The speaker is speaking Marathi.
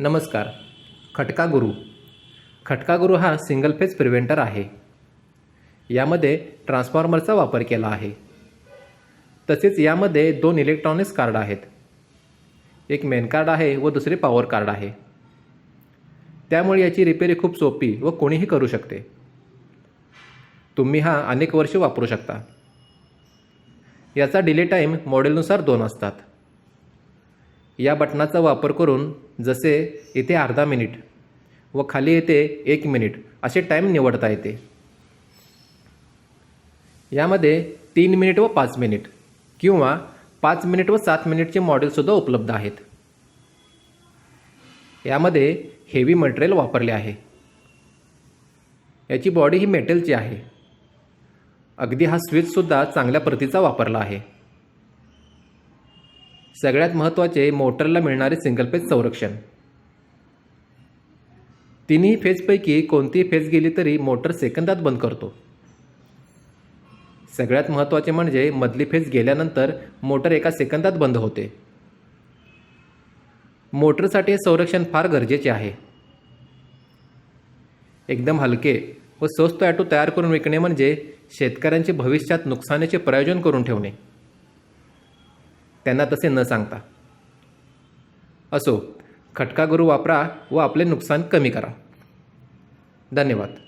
नमस्कार खटका गुरु. खटका गुरु हा सिंगल फेज प्रिव्हेंटर आहे. यामध्ये ट्रान्सफॉर्मरचा वापर केला आहे. तसेच यामध्ये दोन इलेक्ट्रॉनिक्स कार्ड आहेत. एक मेन कार्ड आहे व दुसरे पॉवर कार्ड आहे. त्यामुळे याची रिपेरी खूप सोपी व कोणीही करू शकते. तुम्ही हा अनेक वर्ष वापरू शकता. याचा डिले टाईम मॉडेलनुसार दोन असतात. या बटनाचा वापर करून जसे इथे अर्धा मिनिट व खाली येते एक मिनिट असे टाईम निवडता येते. यामध्ये तीन मिनिट व पाच मिनिट किंवा पाच मिनिट व सात मिनिटचे मॉडेलसुद्धा उपलब्ध आहेत. यामध्ये हेवी मटेरियल वापरले आहे. याची बॉडी ही मेटलची आहे. अगदी हा स्विचसुद्धा चांगल्या प्रतीचा वापरला आहे. सगळ्यात महत्त्वाचे मोटरला मिळणारे सिंगल फेज संरक्षण. तिन्ही फेजपैकी कोणतीही फेज गेली तरी मोटर सेकंदात बंद करतो. सगळ्यात महत्त्वाचे म्हणजे मधली फेज गेल्यानंतर मोटर एका सेकंदात बंद होते. मोटरसाठी हे संरक्षण फार गरजेचे आहे. एकदम हलके व स्वस्त ॲटो तयार करून विकणे म्हणजे शेतकऱ्यांचे भविष्यात नुकसानाचे प्रयोजन करून ठेवणे. त्यांना तसे न सांगता. असो खटका गुरु वापरा व आपले नुकसान कमी करा. धन्यवाद.